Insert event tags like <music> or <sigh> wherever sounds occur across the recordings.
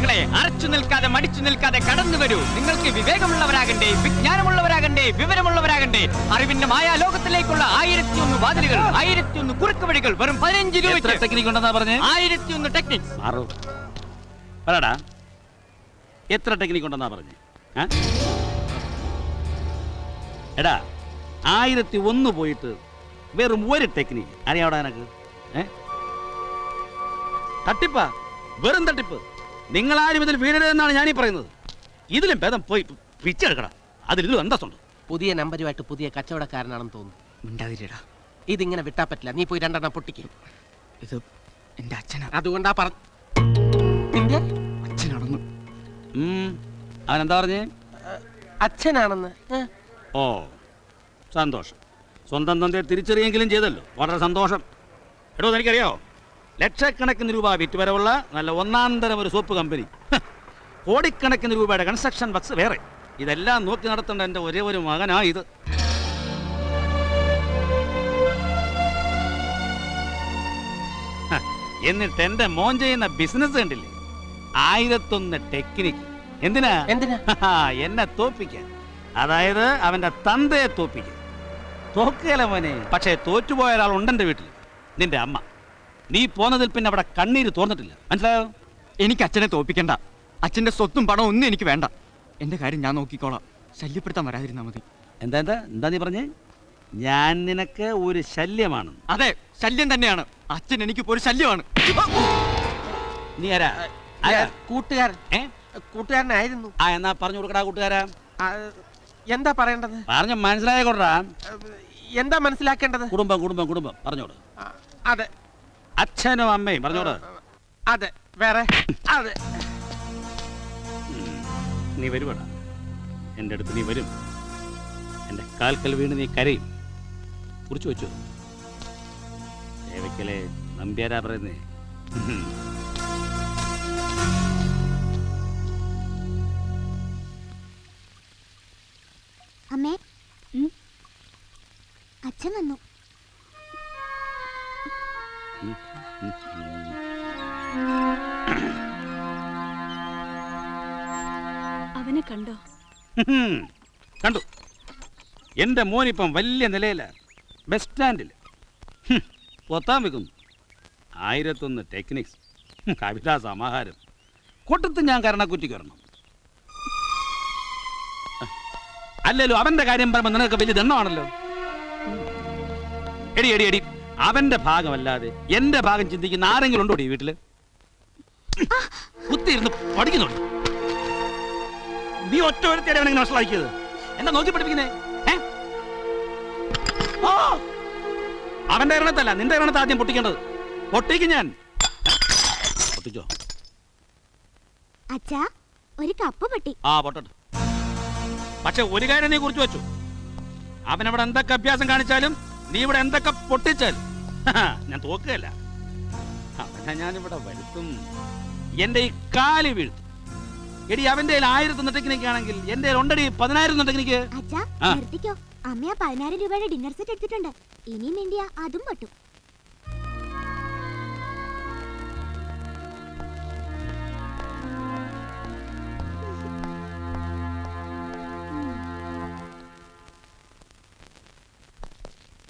സുഹൃത്തുക്കളെ അരച്ചു നിൽക്കാതെ മടിച്ചു നിൽക്കാതെ കടന്നു വരൂ. നിങ്ങൾക്ക് വിവേകമുള്ളവരാകണ്ടേ വിജ്ഞാനമുള്ളവരാകണ്ടേ വിവരമുള്ളവരാകണ്ടേ. അറിവിന്റെ മായാ ലോകത്തിലേക്കുള്ള ആയിരത്തി ഒന്ന് വാതിലുകൾ ആയിരത്തി ഒന്ന് കുറുക്ക് വഴികൾ വെറും പതിനഞ്ച് രൂപ ഉണ്ടെന്നാ പറഞ്ഞേ? ആയിരത്തി ഒന്ന് ടെക്നിക് മാറൂ പറടാ എത്ര ടെക്നിക് ഉണ്ടെന്നാ പറഞ്ഞേ? ആ? എടാ ആയിരത്തി ഒന്ന് പോയിട്ട് വെറും ഒരു ടെക്നിക് അറിയാവടാ ഏ? തട്ടിപ്പാ വെറും തട്ടിപ്പ്. നിങ്ങളാരും ഇതിൽ വീഴരുതെന്നാണ് ഞാനീ പറയുന്നത്. ഇതിലും ഭേദം പോയി പിച്ചെടുക്കണം അതിൽ ഇതിലും അന്തസ്സുണ്ട്. പുതിയ നമ്പരുമായിട്ട് പുതിയ കച്ചവടക്കാരനാണെന്ന് തോന്നുന്നു. മിണ്ടാതിരിടാ ഇതിങ്ങനെ വിട്ടാ പറ്റില്ല. നീ പോയി രണ്ടെണ്ണം പൊട്ടിക്കും. ഇത് എന്റെ അച്ഛനാ. അതുകൊണ്ടാ പറ നിന്റെ അച്ഛനാണെന്ന്. അവൻ അവനെന്താ പറഞ്ഞേ? അച്ഛനാണെന്ന്? ഓ സന്തോഷം. സ്വന്തം തന്റെ തിരിച്ചറിയെങ്കിലും ചെയ്തല്ലോ. വളരെ സന്തോഷം. എടോ എനിക്കറിയാവോ? ലക്ഷക്കണക്കിന് രൂപ വിറ്റുവരവുള്ള നല്ല ഒന്നാം തരം ഒരു സോപ്പ് കമ്പനി. കോടിക്കണക്കിന് രൂപയുടെ കൺസ്ട്രക്ഷൻ വർക്ക്സ് വേറെ. ഇതെല്ലാം നോക്കി നടത്തേണ്ട എന്റെ ഒരേ ഒരു മകനാ ഇത്. എന്നിട്ട് എന്റെ മോൻ ചെയ്യുന്ന ബിസിനസ് കണ്ടില്ലേ? ആയിരത്തൊന്ന് ടെക്നിക്ക് എന്തിനാ? എന്തിനാ? എന്നെ തോപ്പിക്കാൻ. അതായത് അവന്റെ തന്തയെ തോപ്പിക്കാൻ. തോക്കുകയല്ല മോനെ? പക്ഷേ തോറ്റുപോയ ഒരാളുണ്ട് എന്റെ വീട്ടിൽ. നിന്റെ അമ്മ. നീ പോന്നതിൽ പിന്നെ അവിടെ കണ്ണീര് തോന്നിട്ടില്ല മനസ്സിലായോ? എനിക്ക് അച്ഛനെ തോപ്പിക്കണ്ട അച്ഛന്റെ സ്വത്തും പണവും ഒന്നും എനിക്ക് വേണ്ട. എന്റെ കാര്യം ഞാൻ നോക്കിക്കോളാം. ശല്യപ്പെടുത്താൻ വരാതിരുന്നാ മതി. എന്താ എന്താ? എന്താ നീ പറഞ്ഞേ? ഞാൻ നിനക്ക് ഒരു ശല്യമാണ്. അതെ ശല്യം തന്നെയാണ്. അച്ഛൻ എനിക്ക് ഒരു ശല്യമാണ്. നീ ആരാ? ആരാ? കൂട്ടുകാരൻ. ഏ? കൂട്ടുകാരനായിരുന്നു. ആ എന്നാ പറഞ്ഞു കൊടുക്കടാ കൂട്ടുകാരാ. ആ, എന്താ പറയേണ്ടത്? പറഞ്ഞ മനസ്സിലായ കൊടുക്കാ എന്താ മനസ്സിലാക്കേണ്ടത്? കുടുംബം കുടുംബം കുടുംബം. പറഞ്ഞോട് ആ, അതെ. അച്ഛനും അമ്മയും പറഞ്ഞോട് അതെ വേറെ. അതെ. നീ വരുവടാ. എന്റെ അടുത്ത് നീ വരും. എന്റെ കാൽക്കൽ വീണ് നീ കരയും. കുറിച്ച് വെച്ചു. ദേവയ്ക്കലെ നമ്പ്യാരാ പറയുന്നേ. അവനെ കണ്ടോ. കണ്ടു. എന്റെ മോനിപ്പം വലിയ നിലയില. ബസ് സ്റ്റാൻഡിൽ. പൊത്താൻ വെക്കുന്നു ആയിരത്തൊന്ന് ടെക്നിക്സ് കവിതാ സമാഹാരം കൊട്ടത്ത് ഞാൻ കരണക്കുറ്റിക്ക് വരണം അല്ലല്ലോ അവന്റെ കാര്യം പറയുമ്പോൾ നിനക്ക് വലിയ ദണ്ണമാണല്ലോ എടി എടി എടി. അവന്റെ ഭാഗമല്ലാതെ എന്റെ ഭാഗം ചിന്തിക്കുന്ന ആരെങ്കിലും ഉണ്ടോ ഈ വീട്ടിൽ? കുത്തിയിരുന്ന് പഠിക്കുന്നുണ്ട് നീ ഒറ്റ ഒരുത്തിയുടെ അവനെ വഷളാക്കിയത് എന്താ നോക്കി പഠിപ്പിക്കുന്നേ! അവന്റെ എണ്ണത്തല്ല നിന്റെ എണ്ണത്ത് ആദ്യം പൊട്ടിക്കേണ്ടത്. പൊട്ടിക്കും ഞാൻ. പൊട്ടിച്ചോ? അച്ഛാ ഒരു കപ്പ് പൊട്ടി. ആ പൊട്ടട്ടെ. പക്ഷെ ഒരു കാര്യം നീ കുറിച്ച് വെച്ചു. അവനവിടെ എന്തൊക്കെ അഭ്യാസം കാണിച്ചാലും നീ ഇവിടെ എന്തൊക്കെ പൊട്ടിച്ചാലും ഞാൻ തോക്കുകയല്ല. അവനെ ഞാനിവിടെ വരുത്തും. എന്റെ ഈ കാലി വീഴ്ത്തും. എടി അവന്റെ ആയിരത്തി ആയിരത്തൊന്ന് ടെക്നിക്ക് ആണെങ്കിൽ എന്റെ ഉണ്ടടി പതിനായിരം ടെക്നിക്ക് അച്ഛാ നിർത്തിക്കോ. അമ്മ പതിനായിരം രൂപയുടെ ഡിന്നർ സെറ്റ് എടുത്തിട്ടുണ്ട്. ഇനിയും ഇന്ത്യ അതും പൊട്ടും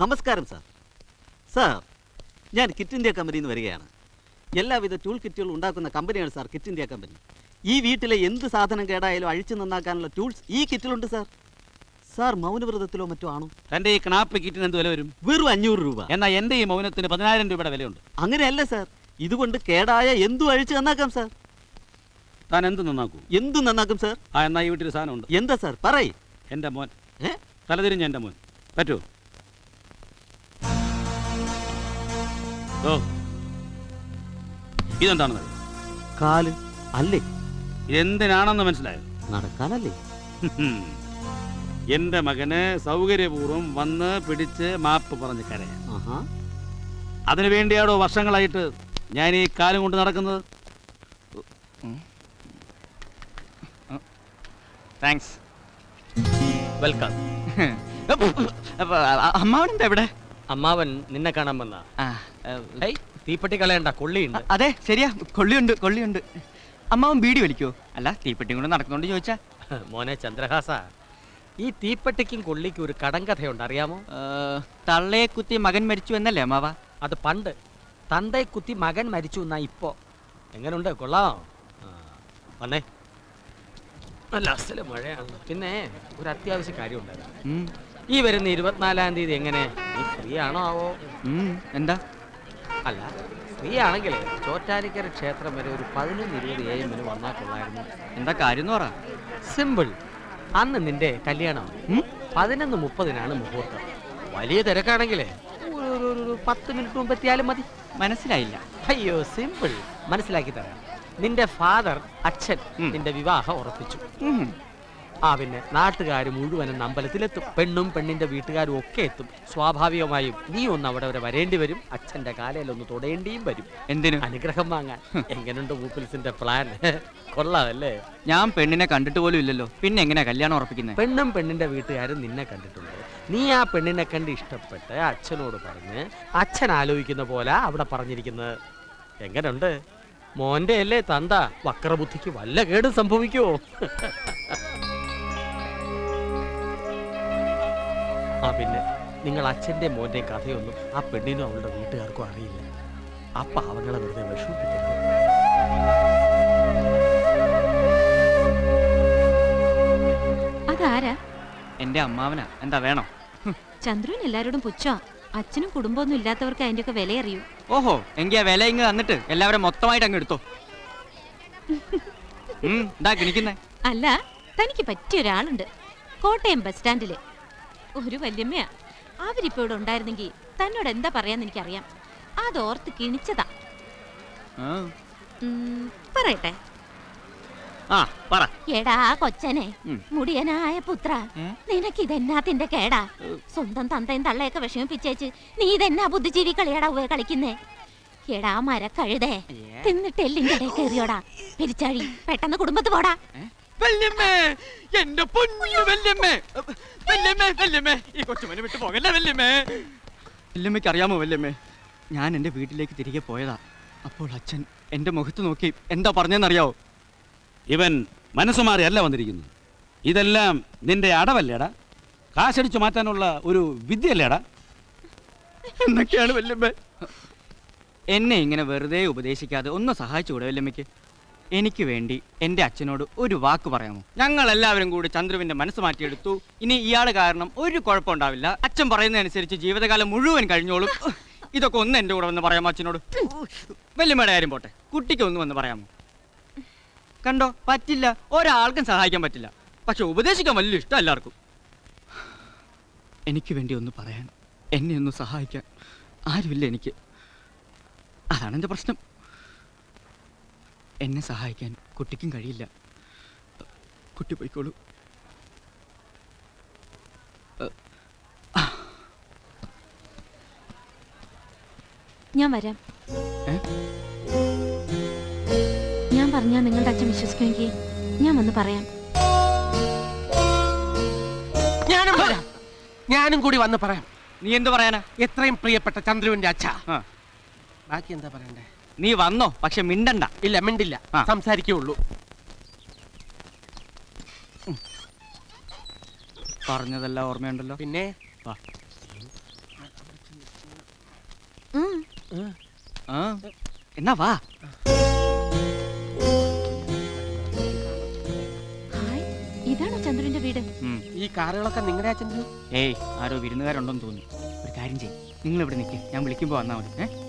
നമസ്കാരം സാർ. സാർ ഞാൻ കിറ്റ് ഇന്ത്യ കമ്പനിയിൽ നിന്ന് വരികയാണ്. എല്ലാവിധ ടൂൾ കിറ്റുകളും ഉണ്ടാക്കുന്ന കമ്പനിയാണ് സാർ കിറ്റ് ഇന്ത്യ കമ്പനി. ഈ വീട്ടിലെ എന്ത് സാധനം കേടായാലും അഴിച്ചു നന്നാക്കാനുള്ള ടൂൾസ് ഈ കിറ്റിലുണ്ട് സാർ. സാർ മൗനവ്രതത്തിലോ മറ്റോ ആണോ? തന്റെ ഈ ക്നാപ്പ് കിറ്റിന് എന്ത് വില വരും? വെറും അഞ്ഞൂറ് രൂപ. എന്നാൽ എന്റെ ഈ മൗനത്തിന് പതിനായിരം രൂപയുടെ വിലയുണ്ട്. അങ്ങനെയല്ല സാർ. ഇതുകൊണ്ട് കേടായ എന്തും അഴിച്ചു നന്നാക്കാം സാർ. താൻ എന്ത് നന്നാക്കൂ? എന്തും നന്നാക്കും സാർ. ആ എന്നാ ഈ വീട്ടിൽ സാധനമുണ്ട്. എന്താ സാർ? പറയ്. എന്റെ മോൻ. തലതിരിഞ്ഞ എന്റെ മോൻ. പറ്റുമോ ഓ. ഇതെന്താണെന്ന് കാൽ അല്ലേ? ഇതെന്തിനാണെന്ന് മനസ്സിലായോ? നടക്കാനല്ലേ. <laughs> എന്റെ മകന് സൗകര്യപൂർവം വന്ന് പിടിച്ച് മാപ്പ് പറഞ്ഞ് കരയാൻ. ആഹാ. അതിനു വേണ്ടിയാണോ വർഷങ്ങളായിട്ട് ഞാൻ ഈ കാലം കൊണ്ട് നടക്കുന്നത്? താങ്ക്സ് <laughs> വെൽക്കം അമ്മാവനെന്താ ഇവിടെ? അമ്മാവൻ നിന്നെ കാണാൻ വന്ന. തീപ്പെട്ടി കളയണ്ട കൊള്ളിയുണ്ട്. അതെ ശരിയാ. കൊള്ളിയുണ്ട് കൊള്ളിയുണ്ട്. അമ്മാവൻ ബീഡി വലിക്കോ? അല്ല തീപ്പെട്ടി കൊണ്ട് നടക്കുന്നോണ്ട് ചോദിച്ചാ. മോനെ ചന്ദ്രഹാസ ഈ തീപ്പെട്ടിക്കും കൊള്ളിക്കും ഒരു കടങ്കഥയുണ്ട് അറിയാമോ? തള്ളയെ കുത്തി മകൻ മരിച്ചു എന്നല്ലേ അമ്മാവ? അത് പണ്ട് തന്തയെ കുത്തി മകൻ മരിച്ചു എന്നാ ഇപ്പോ. എങ്ങനുണ്ട്? കൊള്ളാം. വന്നേ. അല്ല അസൽ മഴയാണ്. പിന്നെ ഒരു അത്യാവശ്യ കാര്യം ഉണ്ടായിരുന്നു ഉം, ഈ വരുന്ന ഇരുപത്തിനാലാം തീയതി എങ്ങനെ? നീ ഫ്രീ ആണോ ആവോ എന്താ? അല്ല ഫ്രീ ആണെങ്കിൽ ചോറ്റാനിക്കര ക്ഷേത്രം വരെ ഒരു പതിനൊന്ന് ഇരുപത് എ എമ്മിന് വന്നാൽ കൊള്ളായിരുന്നു. എന്താ കാര്യം എന്ന് പറ. സിമ്പിൾ അന്ന് നിന്റെ കല്യാണം? പതിനൊന്ന് മുപ്പതിനാണ് മുഹൂർത്തം. വലിയ തിരക്കാണെങ്കിലേ ഒരു- പത്ത് മിനിറ്റ് മുമ്പ് എത്തിയാലും മതി. മനസ്സിലായില്ല. അയ്യോ സിമ്പിൾ മനസ്സിലാക്കി തരാം. നിന്റെ ഫാദർ അച്ഛൻ നിന്റെ വിവാഹം ഉറപ്പിച്ചു. ആ പിന്നെ നാട്ടുകാർ മുഴുവനും അമ്പലത്തിലെത്തും. പെണ്ണും പെണ്ണിന്റെ വീട്ടുകാരും ഒക്കെ എത്തും. സ്വാഭാവികമായും നീ ഒന്ന് അവിടെ വരെ വരേണ്ടി വരും. അച്ഛന്റെ കാലയിൽ ഒന്ന് തൊടേണ്ടിയും വരും. എന്തിനു? അനുഗ്രഹം വാങ്ങാൻ. എങ്ങനെയുണ്ട് മൂപ്പിൽസിന്റെ പ്ലാൻ <laughs> കൊള്ളാമല്ലേ? ഞാൻ പെണ്ണിനെ കണ്ടിട്ട് പോലും ഇല്ലല്ലോ. പിന്നെ എങ്ങനെയാ കല്യാണം ഉറപ്പിക്കുന്നത് പെണ്ണും പെണ്ണിന്റെ വീട്ടുകാരും നിന്നെ കണ്ടിട്ടുണ്ട്. നീ ആ പെണ്ണിനെ കണ്ട് ഇഷ്ടപ്പെട്ട് അച്ഛനോട് പറഞ്ഞ് അച്ഛൻ ആലോചിക്കുന്ന പോലെ അവിടെ പറഞ്ഞിരിക്കുന്നത്. എങ്ങനെയുണ്ട് മോന്റെ അല്ലേ തന്ത. വക്രബുദ്ധിക്ക് വല്ല കേടും സംഭവിക്കുമോ <laughs> ആ പിന്നെ നിങ്ങൾ അച്ഛന്റെ മോന്റെ കഥയൊന്നും ആ പെണ്ണിനും അവളുടെ വീട്ടുകാർക്കും അറിയില്ല. ആ പാവങ്ങളെ വെറുതെ വിഷമിപ്പിക്കരുത്. അതാരാ? എന്റെ അമ്മാവനാ. എന്താ വേണോ? ചന്ദ്രൻ എല്ലാരോടും പുച്ഛാ? അച്ഛനും കുടുംബമൊന്നും ഇല്ലാത്തവർക്ക് അതിന്റെ ഒക്കെ വില അറിയൂ ഓഹോ എങ്കി ആ വില ഇങ്ങ് തന്നിട്ട് എല്ലാവരും മൊത്തമായിട്ട് അങ്ങ് എടുത്തോ. എന്താ കിണിക്കുന്നേ അല്ല തനിക്ക് പറ്റിയ ഒരാളുണ്ട്. കോട്ടയം ബസ് സ്റ്റാൻഡിൽ. ഒരു വല്യമ്മയാ അവരിപ്പോ ഇവിടെ ഉണ്ടായിരുന്നെങ്കിൽ തന്നോട് എന്താ പറയാന്ന് എനിക്കറിയാം. അതോർത്ത് കിണിച്ചതാ. ഉം, പറയട്ടെ. ആ പറ. എടാ കൊച്ചനെ. ഉം. മുടിയനായ പുത്ര. ഏ? നിനക്ക് ഇതെന്നാത്തിന്റെ കേടാ? സ്വന്തം തന്തയും തള്ളയൊക്കെ വിഷമിപ്പിച്ചേച്ച് നീ ഇതെന്നാ ബുദ്ധിജീവി കളിയാടാ ഉവേ കളിക്കുന്നേ? എടാ മരക്കഴുതേ? തിന്നിട്ട് എല്ലിന്റെ ഇടയിൽ കയറിയോടാ. പെരിച്ചാഴി പെട്ടെന്ന് കുടുംബത്ത് പോടാ. വല്യമ്മേ എന്റെ പൊന്നു വല്യമ്മേ വല്യമ്മേ വല്യമ്മേ ഈ കൊച്ചുമനെ വിട്ടു പോകല്ലേ വല്യമ്മേ വല്യമ്മയ്ക്ക് അറിയാമോ വല്യമ്മേ ഞാൻ എന്റെ വീട്ടിലേക്ക് തിരികെ പോയതാ. അപ്പോൾ അച്ഛൻ എന്റെ മുഖത്ത് നോക്കി എന്താ പറഞ്ഞെന്നറിയാവോ? ഇവൻ മനസ്സുമാറി അല്ല വന്നിരിക്കുന്നു. ഇതെല്ലാം നിന്റെ അടവല്ലേടാ? കാശടിച്ചു മാറ്റാനുള്ള ഒരു വിദ്യയല്ലേടാ എന്നൊക്കെയാണ് വല്യമ്മേ എന്നെ ഇങ്ങനെ വെറുതെ ഉപദേശിക്കാതെ ഒന്ന് സഹായിച്ചുകൂടെ വല്യമ്മയ്ക്ക് എനിക്ക് വേണ്ടി എന്റെ അച്ഛനോട് ഒരു വാക്ക് പറയാമോ? ഞങ്ങൾ എല്ലാവരും കൂടി ചന്ദ്രുവിന്റെ മനസ്സ് മാറ്റിയെടുത്തു. ഇനി ഇയാൾ കാരണം ഒരു കുഴപ്പമുണ്ടാവില്ല. അച്ഛൻ പറയുന്നതനുസരിച്ച് ജീവിതകാലം മുഴുവൻ കഴിഞ്ഞോളും. ഇതൊക്കെ ഒന്ന് എന്റെ കൂടെ വന്ന് പറയാമോ അച്ഛനോട്? വല്യമ്മയുടെ കാര്യം പോട്ടെ. കുട്ടിക്ക് ഒന്ന് വന്ന് പറയാമോ? കണ്ടോ? പറ്റില്ല. ഒരാൾക്കും സഹായിക്കാൻ പറ്റില്ല. പക്ഷെ ഉപദേശിക്കാൻ വലിയ ഇഷ്ടം എല്ലാവർക്കും. എനിക്ക് വേണ്ടി ഒന്ന് പറയാൻ. എന്നെ ഒന്ന് സഹായിക്കാൻ ആരുമില്ല എനിക്ക്. അതാണ് എന്റെ പ്രശ്നം. എന്നെ സഹായിക്കാൻ കുട്ടിക്കും കഴിയില്ല. കുട്ടി പോയിക്കോളൂ. ഞാൻ വരാം. ഞാൻ പറഞ്ഞാ നിങ്ങളുടെ അച്ഛൻ വിശ്വസിക്കുമെങ്കിൽ ഞാൻ വന്ന് പറയാം. ഞാനും വരാം. ഞാനും കൂടി വന്ന് പറയാം. നീ എന്ത് പറയാനാ? എത്രയും പ്രിയപ്പെട്ട ചന്ദ്രുവിന്റെ അച്ഛ. ബാക്കി എന്താ പറയണ്ടേ? നീ വന്നോ പക്ഷെ മിണ്ടണ്ട. ഇല്ല മിണ്ടില്ല. ആ. സംസാരിക്കുള്ളൂ. പറഞ്ഞതെല്ലാം ഓർമ്മയുണ്ടല്ലോ. പിന്നെ? വാ. ഉം. ആ എന്നാ വാ. ഹായ് ഇതാണോ ചന്ദ്രന്റെ വീട്? ഉം. ഈ കാറുകളൊക്കെ നിങ്ങളുടെ അച്ഛന്റെ? ഏയ് ആരോ വിരുന്നുകാരുണ്ടോന്ന് തോന്നുന്നു. ഒരു കാര്യം ചെയ്യും. നിങ്ങൾ ഇവിടെ നിൽക്കുക ഞാൻ വിളിക്കുമ്പോൾ വന്നാൽ മതി. ഏ?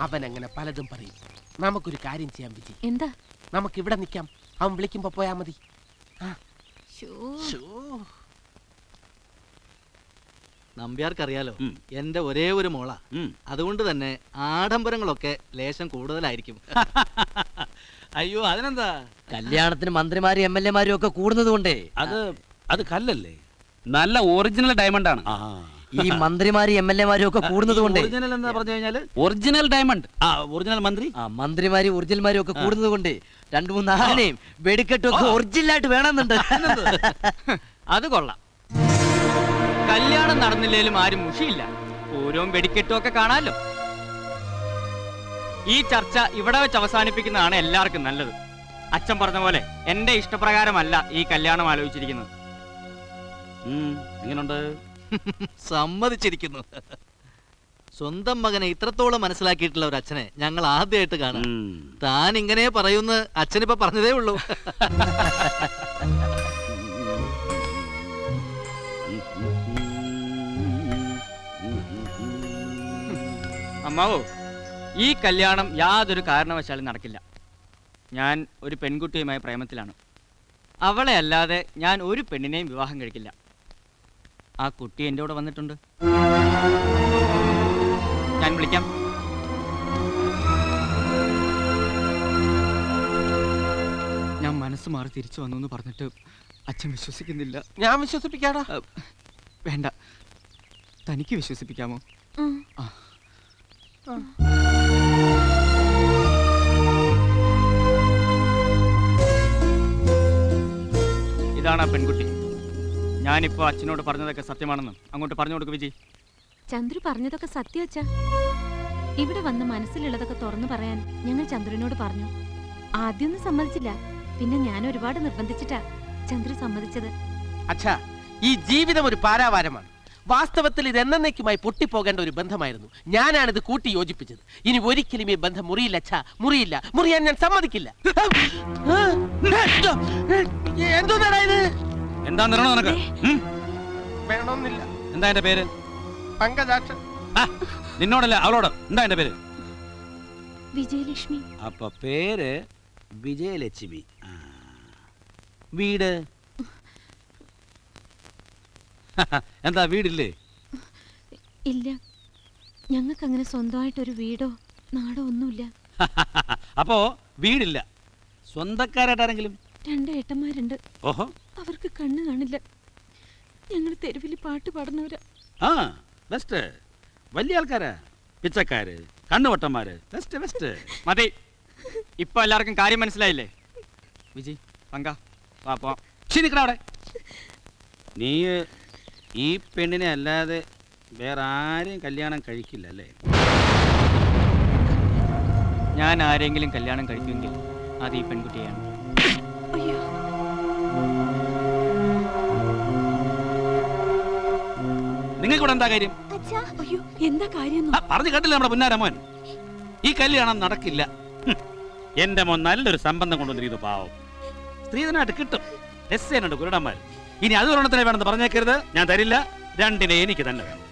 അവൻ അങ്ങനെ പലതും പറയും. നമുക്കൊരു കാര്യം ചെയ്യാൻ വിജി. എന്താ? നമുക്ക് ഇവിടെ നിൽക്കാം അവൻ വിളിക്കുമ്പോ പോയാ മതി. നമ്പ്യാർക്കറിയാലോ. എന്റെ ഒരേ ഒരു മോളാ. അതുകൊണ്ട് തന്നെ ആഡംബരങ്ങളൊക്കെ ലേശം കൂടുതലായിരിക്കും. <laughs> അയ്യോ അതിനെന്താ? കല്യാണത്തിന് മന്ത്രിമാരും എം എൽ എമാരും ഒക്കെ കൂടുന്നത് കൊണ്ടേ. അത് അത് കല്ലല്ലേ? നല്ല ഒറിജിനൽ ഡയമണ്ട് ആണ്. ഈ മന്ത്രിമാരും എം എൽ എമാരും ഒക്കെ കൂടുന്നത് കൊണ്ട്. ഒറിജിനൽ എന്താ പറഞ്ഞു കഴിഞ്ഞാൽ? ഒറിജിനൽ ഡയമണ്ട് ആ ഒറിജിനൽ മന്ത്രി. ആ മന്ത്രിമാരും ഒറിജിനൽമാരും ഒക്കെ കൂടുന്നത് കൊണ്ട് രണ്ടു മൂന്ന് ആനയും വെടിക്കെട്ടും ഒക്കെ ഒറിജിനൽ ആയിട്ട് വേണമെന്നുണ്ട്. <laughs> അത് കൊള്ളാം. കല്യാണം നടന്നില്ലേലും ആരും മുഷിയില്ല. ഓരോ വെടിക്കെട്ടും ഒക്കെ കാണാലോ. ഈ ചർച്ച ഇവിടെ വെച്ച് അവസാനിപ്പിക്കുന്നതാണ് എല്ലാവർക്കും നല്ലത്. അച്ഛൻ പറഞ്ഞ പോലെ എന്റെ ഇഷ്ടപ്രകാരമല്ല ഈ കല്യാണം ആലോചിച്ചിരിക്കുന്നത്. ഉം, എങ്ങനുണ്ട്? സമ്മതിച്ചിരിക്കുന്നു. സ്വന്തം മകനെ ഇത്രത്തോളം മനസ്സിലാക്കിയിട്ടുള്ള ഒരു അച്ഛനെ ഞങ്ങൾ ആദ്യമായിട്ട് കാണാം. താൻ ഇങ്ങനെ പറയുന്ന അച്ഛനിപ്പോ പറഞ്ഞതേ ഉള്ളൂ. അമ്മാവോ ഈ കല്യാണം യാതൊരു കാരണവശാലും നടക്കില്ല. ഞാൻ ഒരു പെൺകുട്ടിയുമായി പ്രേമത്തിലാണ്. അവളെ അല്ലാതെ ഞാൻ ഒരു പെണ്ണിനെയും വിവാഹം കഴിക്കില്ല. ആ കുട്ടി എന്റെ കൂടെ വന്നിട്ടുണ്ട്. ഞാൻ വിളിക്കാം. ഞാൻ മനസ്സ് മാറി തിരിച്ചു വന്നു എന്ന് പറഞ്ഞിട്ട് അച്ഛൻ വിശ്വസിക്കുന്നില്ല. ഞാൻ വിശ്വസിപ്പിക്കാടാ. വേണ്ട. തനിക്ക് വിശ്വസിപ്പിക്കാമോ. ഇതാണ് ആ പെൺകുട്ടി. ഞാനിപ്പോ അച്ഛനോട് പറഞ്ഞതൊക്കെ സത്യമാണെന്ന് അങ്ങോട്ട് പറഞ്ഞു കൊടുക്ക് വിജി. ചന്ദ്രു പറഞ്ഞതൊക്കെ സത്യം അച്ഛാ. ഇവിടെ വന്ന് മനസ്സിലുള്ളതൊക്കെ തുറന്നു പറയാൻ ഞങ്ങൾ ചന്ദ്രനോട് പറഞ്ഞു. ആദ്യമൊന്നും സമ്മതിച്ചില്ല. പിന്നെ ഞാൻ ഒരുപാട് നിർബന്ധിച്ചിട്ടാ ചന്ദ്രു സമ്മതിച്ചത്. അച്ഛാ ഈ ജീവിതം ഒരു പാരാവാരമാണ്. വാസ്തവത്തിൽ ഇത് എന്നേക്കുമായി പൊട്ടിപ്പോകേണ്ട ഒരു ബന്ധമായിരുന്നു. ഞാനാണിത് കൂട്ടി യോജിപ്പിച്ചത്. ഇനി ഒരിക്കലും ഈ ബന്ധം മുറിയില്ല അച്ഛാ. മുറിയില്ല. മുറിയാൻ ഞാൻ സമ്മതിക്കില്ല. എന്തോ ഇത്? എന്താ നിറണോ നിനക്ക്? ഉം? വേണമെന്നില്ല. എന്താ എന്റെ പേര്? പങ്കജാക്ഷൻ. ആ, നിന്നോടല്ല അവളോട്. എന്താ എന്റെ പേര്? വിജയലക്ഷ്മി. അപ്പൊ പേര് വിജയലക്ഷ്മി. ആ. വീട്? <laughs> എന്താ വീടില്ലേ? ഇല്ല. ഞങ്ങൾക്ക് അങ്ങനെ സ്വന്തമായിട്ടൊരു വീടോ നാടോ ഒന്നുമില്ല. <laughs> അപ്പോ വീടില്ല. സ്വന്തക്കാരായിട്ട് ആരെങ്കിലും രണ്ട് ഏട്ടന്മാരുണ്ട്. ഓഹോ. അവർക്ക് കണ്ണ് കാണില്ല. ഞങ്ങൾ തെരുവിൽ പാട്ട് പാടുന്നവരാ. ആ ബെസ്റ്റ് വലിയ ആൾക്കാരാ. പിച്ചക്കാര് കണ്ണുവട്ടന്മാര്. ബെസ്റ്റ് ബെസ്റ്റ് മതി. ഇപ്പൊ എല്ലാവർക്കും കാര്യം മനസ്സിലായില്ലേ? വിജി പങ്ക. വാ പോ. ശരി അവിടെ. നീ ഈ പെണ്ണിനെ അല്ലാതെ വേറെ ആരെയും കല്യാണം കഴിക്കില്ല അല്ലേ? ഞാൻ ആരെങ്കിലും കല്യാണം കഴിക്കുമെങ്കിൽ അത് ഈ പെൺകുട്ടിയാണ് നിങ്ങൾക്ക് ഇവിടെ എന്താ കാര്യം? അയ്യോ എന്താ കാര്യം ആ, പറഞ്ഞു കേട്ടില്ല നമ്മുടെ പുന്നാരമോൻ ഈ കല്യാണം നടക്കില്ല. ഹും. എന്റെ മോൻ നല്ലൊരു സംബന്ധം കൊണ്ടുവന്നിരിക്കുന്നു പാവം. സ്ത്രീധനായിട്ട് കിട്ടും. എസ് എന്നുണ്ട് കുരുടന്മാർ ഇനി അത് ഒരെണ്ണത്തിനെ വേണമെന്ന് പറഞ്ഞേക്കരുത്. ഞാൻ തരില്ല. രണ്ടിനെ എനിക്ക് തന്നെ വേണം.